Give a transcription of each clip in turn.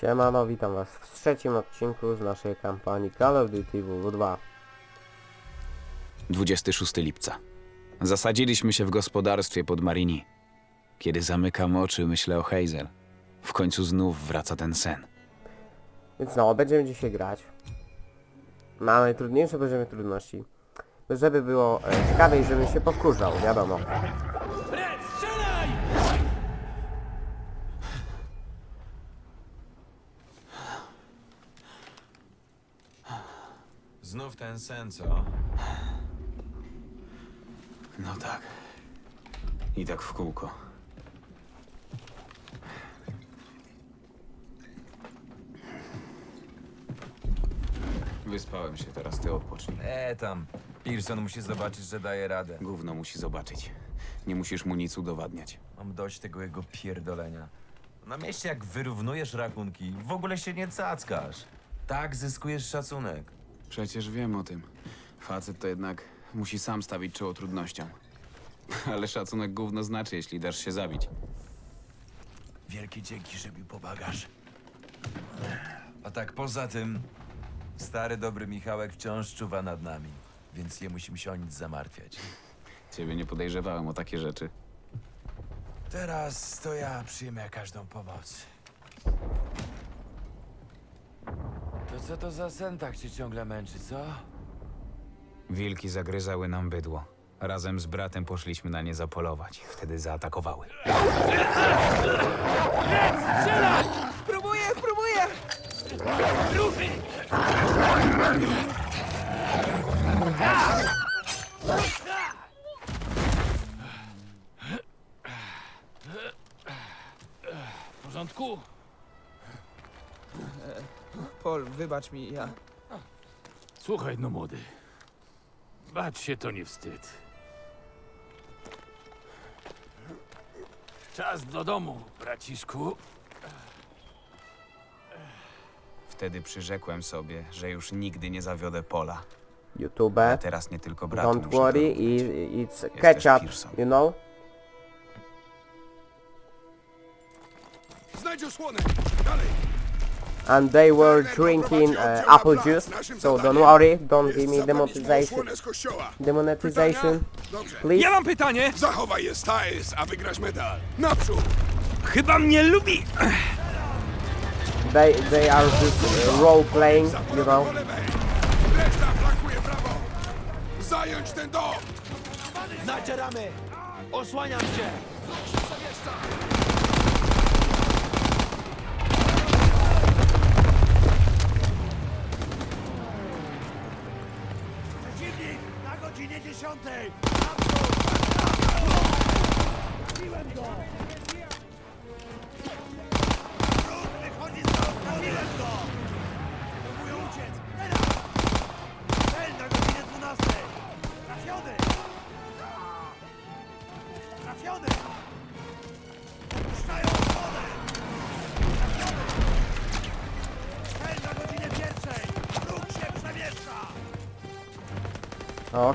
Siemano, witam was w trzecim odcinku z naszej kampanii Call of Duty WW2. 26 lipca. Zasadziliśmy się w gospodarstwie pod Marini. Kiedy zamykam oczy, myślę o Hazel. W końcu znów wraca ten sen. Więc no, będziemy dzisiaj grać. Na najtrudniejsze poziomy trudności. Żeby było e, ciekawiej, żebym się powkurzał, wiadomo. Znów ten sen, co? No tak. I tak w kółko. Wyspałem się, teraz ty odpocznij. E tam. Pearson musi zobaczyć, że daje radę. Gówno musi zobaczyć. Nie musisz mu nic udowadniać. Mam dość tego jego pierdolenia. Na mieście jak wyrównujesz rachunki, w ogóle się nie cackasz. Tak zyskujesz szacunek. Przecież wiem o tym. Facet to jednak musi sam stawić czoło trudnościom. Ale szacunek gówno znaczy, jeśli dasz się zabić. Wielkie dzięki, że mi pomagasz. A tak poza tym, stary dobry Michałek wciąż czuwa nad nami, więc nie musimy się o nic zamartwiać. Ciebie nie podejrzewałem o takie rzeczy. Teraz to ja przyjmę każdą pomoc. Co to za sen tak cię ciągle męczy, co? Wilki zagryzały nam bydło. Razem z bratem poszliśmy na nie zapolować. Wtedy zaatakowały. Próbuję, próbuję! W porządku? Pol, wybacz mi, ja... Słuchaj, no młody. Bać się to nie wstyd. Czas do domu, braciszku. Wtedy przyrzekłem sobie, że już nigdy nie zawiodę pola. YouTube, A teraz nie tylko bratu don't muszę worry, i- it's też ketchup, Pearson. you know? Znajdź osłonę! Dalej! And they were drinking uh, apple juice, so don't worry, don't give me demonetization. Demonetization, please. Ja mam pytanie! Zachowaj je stajs, a wygrasz medal. Naprzód! Chyba mnie lubi! They, they are just uh, role playing, you know? Po lewej! Reszta flankuje prawo! Zająć ten dom! Nacieramy! Osłaniam cię!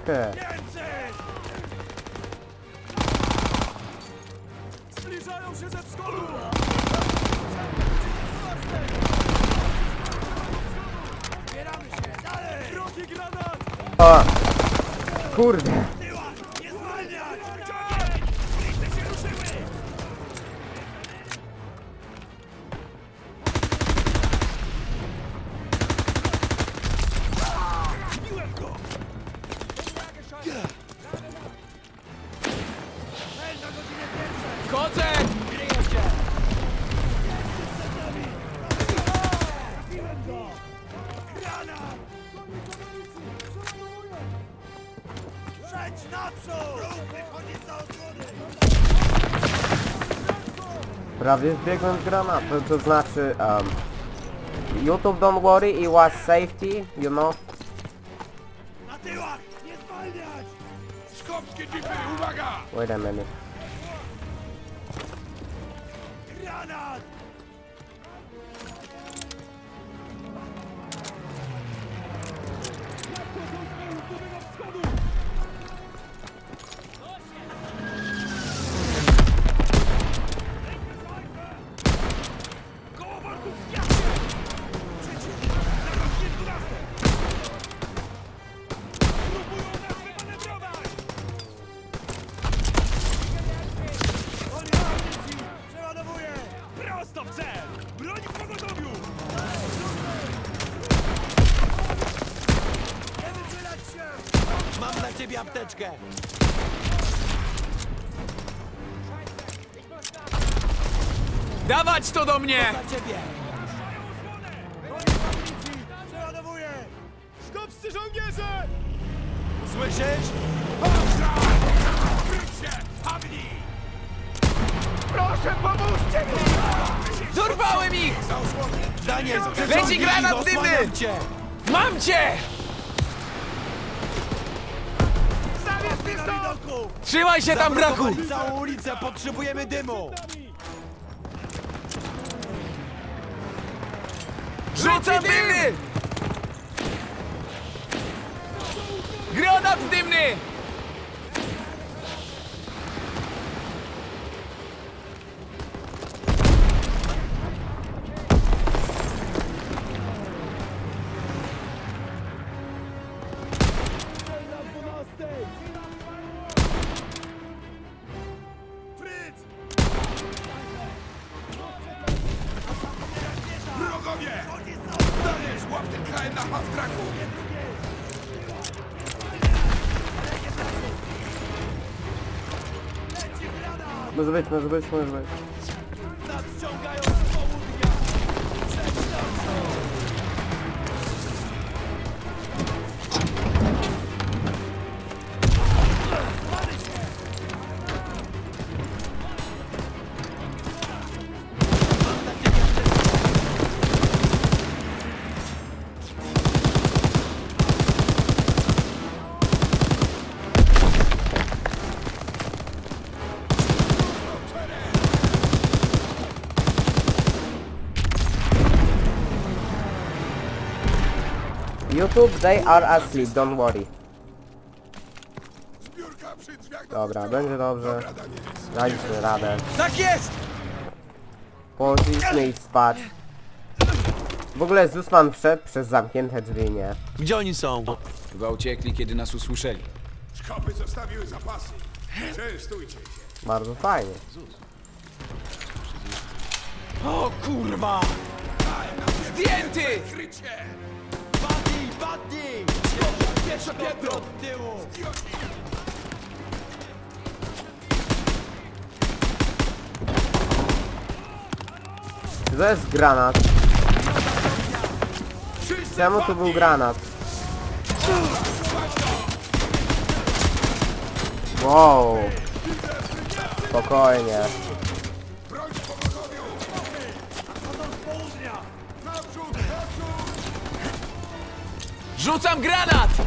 Okay. Zbliżają się ze wschodu! Zbieramy się! Dalej! Drogi granat! Kurde. Prawie zbiegłem z granatu, to znaczy um, YouTube don't worry, it was safety, you know. Skopskie dzipy, uwaga! Wait a minute. Apteczkę! Dawać to do mnie! Dla ciebie! Przeładowuję! Żołnierze! Słyszysz? Kryć się! Hamni! Dorwałem ich! Daniel, Leci granat dymny! Mam cię! Stąd! Trzymaj się tam, braku! Zablokowali całą ulicę, potrzebujemy dymu! Rzucam dymny! Granat dymny! Może być, może być, może być. YouTube, they are asleep, don't worry. Dobra, będzie dobrze. Daliśmy radę. Tak jest! Położyliśmy ich spać. W ogóle Zusman wszedł przez zamknięte drzwi, nie? Gdzie oni są? Chyba uciekli, kiedy nas usłyszeli. Szkopy zostawiły zapasy. Częstujcie się. Bardzo fajnie. O kurwa! Zdjęty! Krycie! Pierwsze piętro od tyłu! Czy to jest granat? Czemu tu był granat? Wow. Spokojnie. Rzucam granat!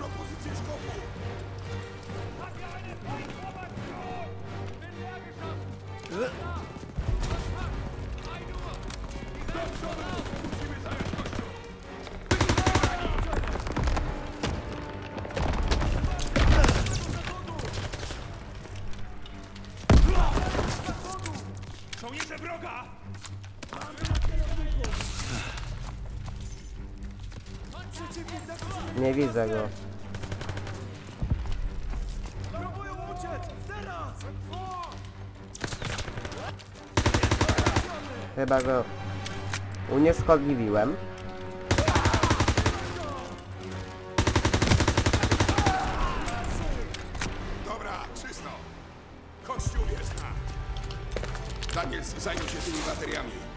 Nie widzę go. Próbują uciec! Teraz! Chyba go unieszkodliwiłem. Dobra, czysto. Kościół jest na. Daniel zajął się tymi bateriami.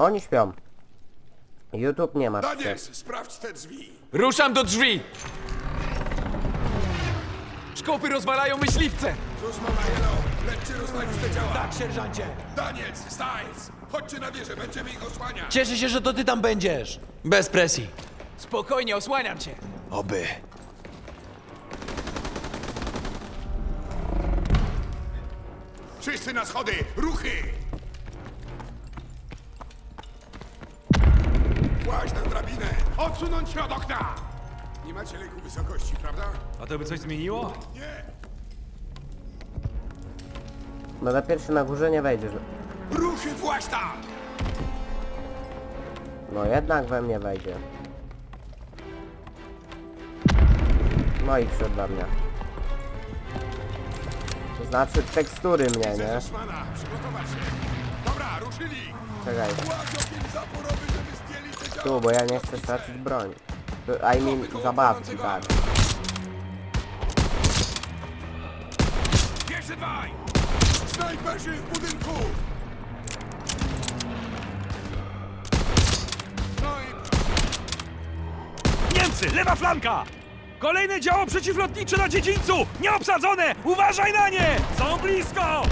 Oni śpią. YouTube nie ma Daniel, sprawdź te drzwi. Ruszam do drzwi! Szkopy rozwalają myśliwce! Cóż, mama Jelo, lećcie rozwalić te działa. Tak, sierżancie! Daniel, Styles, chodźcie na wieżę, będziemy ich osłaniać. Cieszę się, że to ty tam będziesz! Bez presji! Spokojnie, osłaniam cię! Oby! Wszyscy na schody, ruchy! Wpaść na drabinę! Odsunąć się od okna! Nie macie lęku wysokości, prawda? A to by coś zmieniło? Nie! No na pierwszy na górze nie wejdziesz. Ruchy właś tam! No jednak we mnie wejdzie. No i przed we mnie. To znaczy tekstury mnie, nie? Zeszmana, przygotować się! Dobra, ruszyli! Czekaj. Kładź ogień zaporowy, Tu, bo ja nie chcę stracić broń. To, I mean zabawki, tak. Pierwszy dwaj! Snajperzy w budynku! No i Niemcy, lewa flanka! Kolejne działo przeciwlotnicze na dziedzińcu! Nieobsadzone! Uważaj na nie! Są blisko!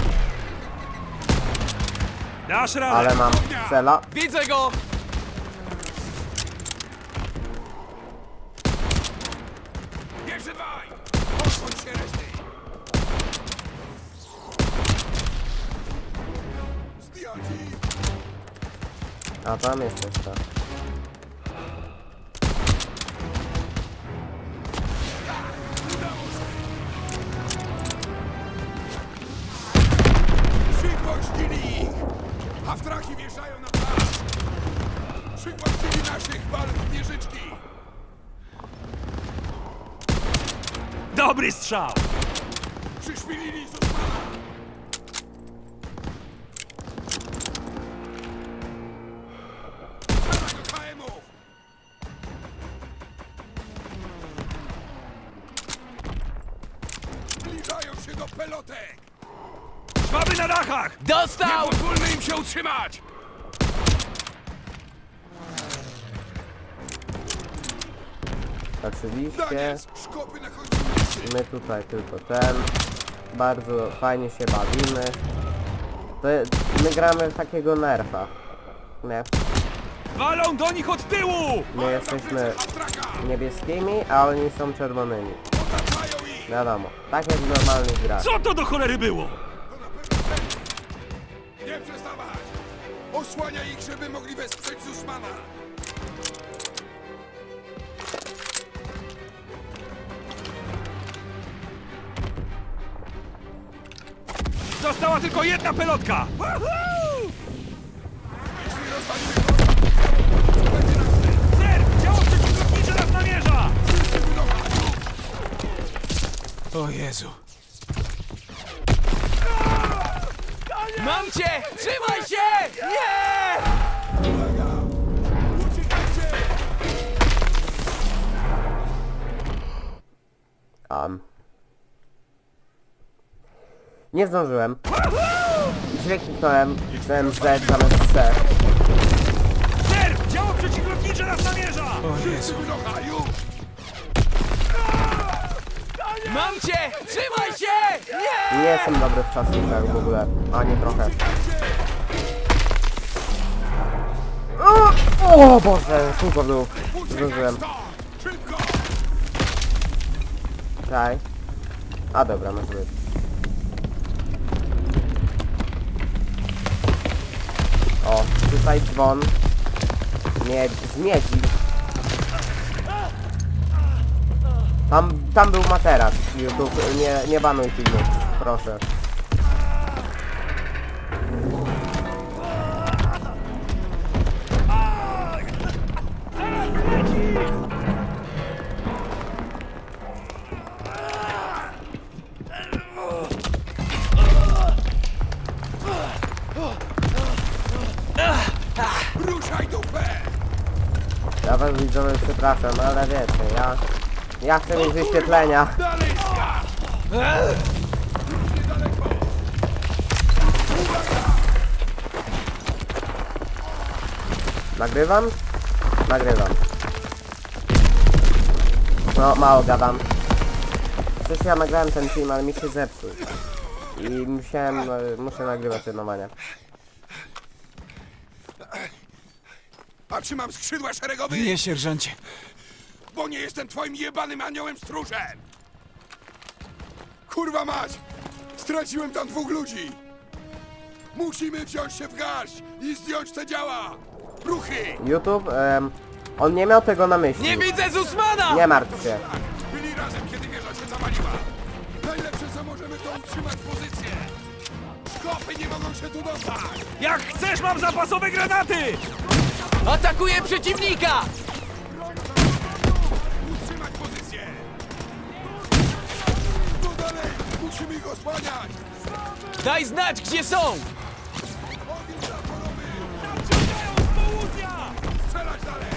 Dasz radę! Ale mam cela. Widzę go! Tam jest jeszcze. Przygwoździli ich! Haftraki wjeżdżają na plac! Przygwoździli naszych wieżyczki! Dobry strzał! Ulicy! My tutaj tylko ten. Bardzo fajnie się bawimy. To, my gramy w takiego nerfa. Nie. Walą do nich od tyłu! My jesteśmy niebieskimi, a oni są czerwonymi. Wiadomo. Tak jak w normalnych grach. Co to do cholery było? To na pewno ten! Nie przestawać! Osłania ich, żeby mogli wesprzeć Zussmana! Została tylko jedna pelotka! Ser! Działo przeciwlotnicze nas namierza! O Jezu. Mam cię! Trzymaj się! Nie! Uciekajcie! Um. Nie zdążyłem. Źle kliknąłem. Dałem Z zamiast C. Ser! Działo przeciwlotnicze nas namierza! Mam cię! Trzymaj się! Nie! Nie jestem dobry w czasówkach w ogóle. Ani trochę. O, o Boże, tylko był. Zdążyłem. Uciekaj stąd! Szybko! Czaj. A dobra, może być. O, tutaj dzwon. Nie, z miedzi. Tam, tam był materac. YouTube, nie, nie banuj filmu, proszę. Przepraszam, ale wiecie, ja... Ja chcę mieć wyświetlenia. Nagrywam? Nagrywam. No, mało gadam. Przecież ja nagrałem ten film, ale mi się zepsuł. I musiałem, e, muszę nagrywać jednowanie. A trzymam skrzydła szeregowe, Nie, sierżancie. bo nie jestem twoim jebanym aniołem stróżem! Kurwa mać! Straciłem tam dwóch ludzi! Musimy wziąć się w garść i zdjąć te działa! Ruchy! YouTube, em, On nie miał tego na myśli. Nie widzę Zusmana! Nie martw się. Byli razem, kiedy wieża się zawaliła. Najlepsze, co możemy, to utrzymać pozycję. Skopy nie mogą się tu dostać. Jak chcesz, mam zapasowe granaty! Atakuję przeciwnika! Utrzymać pozycję. Tu dalej. Musimy ich osłaniać. Daj znać, gdzie są! Ogień zaporowy. Nadciągają z południa! Strzelać dalej.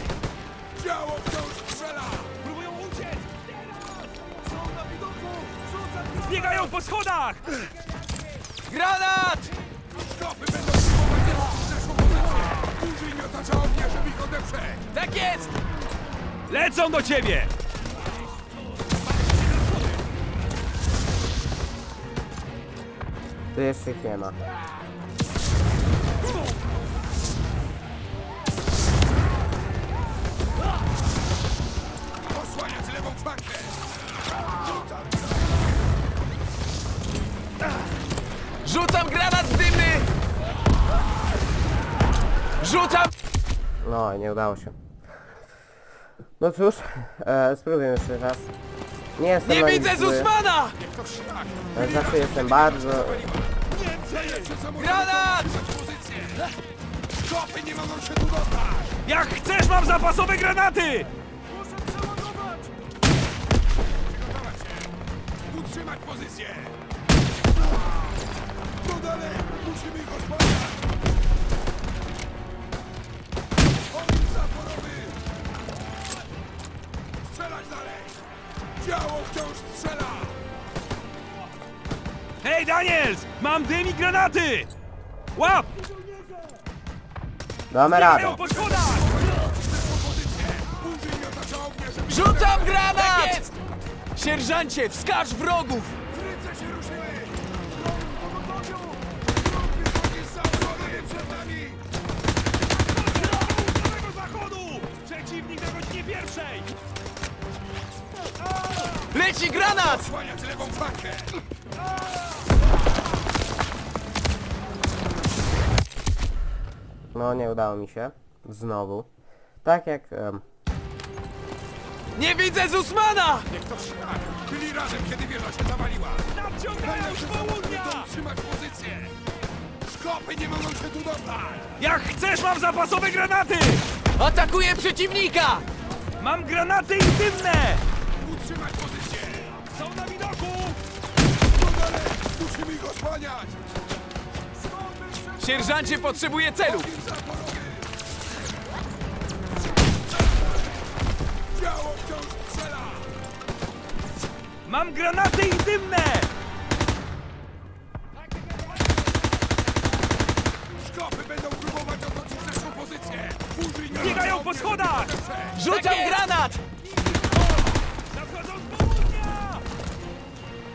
Działo wciąż strzela. Próbują uciec! Biegają po schodach! Granat! Ognia, żeby ich odeprzeć. Tak jest! Lecą do ciebie! Tu jeszcze ich nie ma. Osłaniać lewą flankę. Rzucam granat dymny! Rzucam... No, nie udało się. No cóż, e, spróbuję jeszcze raz. Nie jestem Nie na widzę zły, Zusmana! Ale Zawsze jestem bardzo... Granat! Skopy nie mogą się tu dostać. Jak chcesz, mam zapasowe granaty! Utrzymać pozycję! Tu dalej! Musimy ich Daniels! Mam dym i granaty! Łap! Damy radę. Po schodach! Rzucam granat! Sierżancie, wskaż wrogów! Leci granat! Osłaniać lewą flankę! No, nie udało mi się. Znowu. Tak jak... em, Nie widzę Zusmana! Niech to szlak! Byli razem, kiedy wieża się zawaliła! Nadciągają z południa! to utrzymać pozycję! Skopy nie mogą się tu dostać! Jak chcesz, mam zapasowe granaty! Atakuję przeciwnika! Mam granaty intymne! Utrzymać pozycję! Są na widoku! Musimy ich osłaniać! Sierżancie, potrzebuję celu! Działo wciąż strzela! Mam granaty intymne! Skopy będą próbować otoczyć naszą pozycję! Użyj Biegają po schodach! Rzucam granat! Nadchodzą z południa!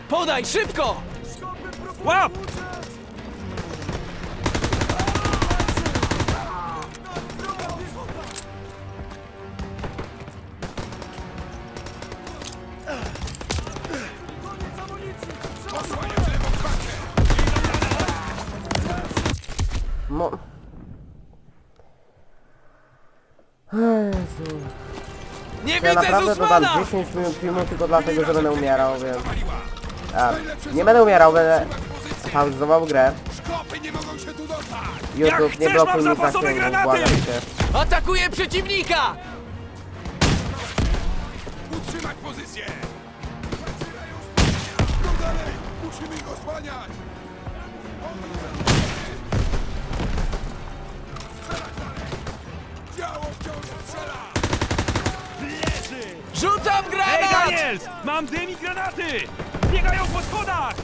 Podaj, szybko! Łap! Naprawdę dodam Zusmana! 10 minut filmu tylko dlatego, że będę umierał, więc... A, nie będę umierał, będę pauzował grę. YouTube, nie blokuj mi zasięgu, granaty! błagam cię. Atakuję przeciwnika! Utrzymać pozycję! Tu dalej! Musimy ich osłaniać! Działo wciąż strzela! Rzucam Hej, granat! Daniels! Mam dym i granaty! Biegają po schodach!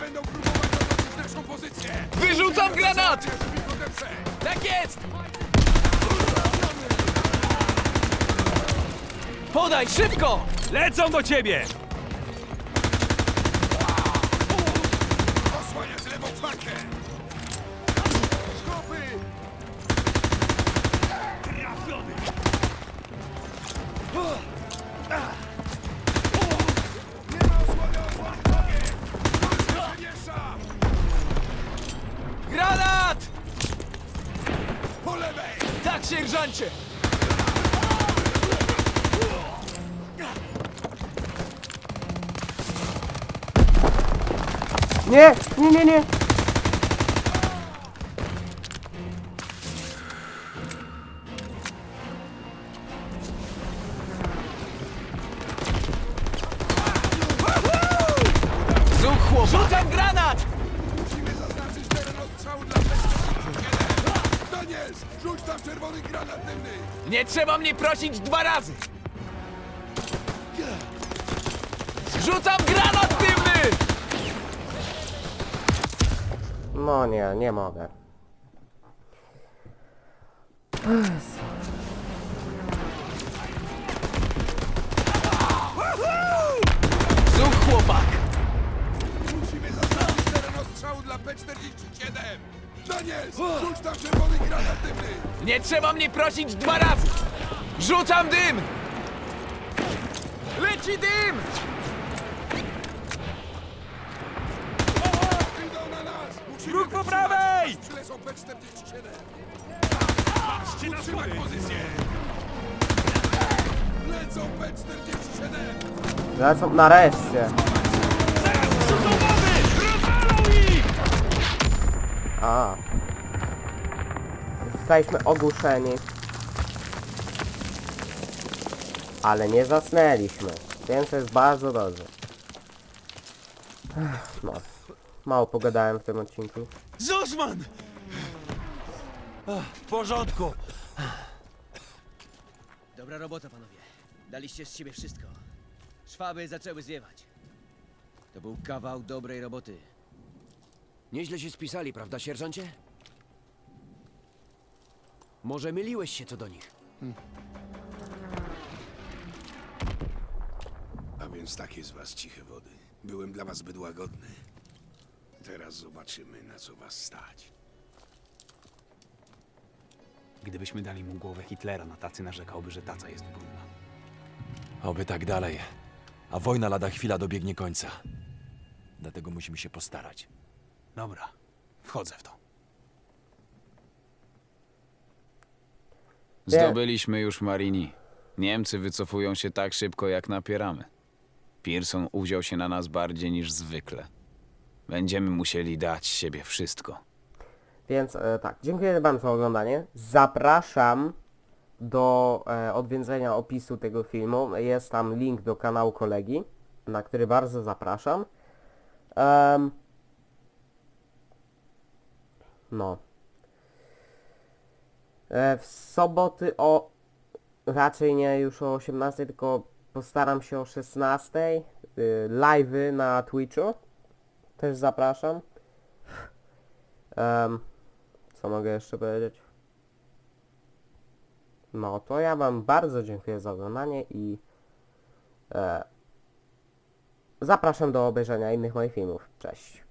Będą próbować otoczyć naszą pozycję! Wyrzucam granat! Żeby ich odeprzeć! Tak jest! Podaj, szybko! Lecą do ciebie! Zuch chłopak! Rzucam granat! Musimy zaznaczyć teren ostrzału dla P-47. Daniels, rzuć tam czerwony granat dymny! Nie trzeba mnie prosić dwa razy! Rzucam granat dymny! No nie, nie mogę. Zuch chłopak! Ostrzału dla P-47. Daniels, rzuć tam czerwony granat dymny! Nie trzeba mnie prosić dwa razy! Rzucam dym! Leci dym! Idą na nas! Musimy Wróg po wytrzymać, prawej! aż Przylecą P-47. Patrzcie na pozycję! Lecą P-47! Lecą nareszcie. A. Zostaliśmy ogłuszeni. Ale nie zasnęliśmy. Więc to jest bardzo dobrze. Ech, No. Mało pogadałem w tym odcinku. Zussman! W porządku. Dobra robota, panowie. Daliście z siebie wszystko. Szwaby zaczęły zwiewać. To był kawał dobrej roboty. Nieźle się spisali, prawda, sierżancie? Może myliłeś się co do nich? A więc takie z was ciche wody. Byłem dla was zbyt łagodny. Teraz zobaczymy, na co was stać. Gdybyśmy dali mu głowę Hitlera na tacy, narzekałby, że taca jest brudna. Oby tak dalej. A wojna lada chwila dobiegnie końca. Dlatego musimy się postarać. Dobra, wchodzę w to. Zdobyliśmy już Marini. Niemcy wycofują się tak szybko, jak napieramy. Pearson uwziął się na nas bardziej niż zwykle. Będziemy musieli dać z siebie wszystko. Więc e, tak, dziękuję wam za oglądanie. Zapraszam do e, odwiedzenia opisu tego filmu. Jest tam link do kanału kolegi, na który bardzo zapraszam. Em, no. E, w soboty o... Raczej nie już o 18, tylko postaram się o 16. Y, live'y na Twitchu. Też zapraszam. Co mogę jeszcze powiedzieć? No to ja wam bardzo dziękuję za oglądanie i e, zapraszam do obejrzenia innych moich filmów. Cześć.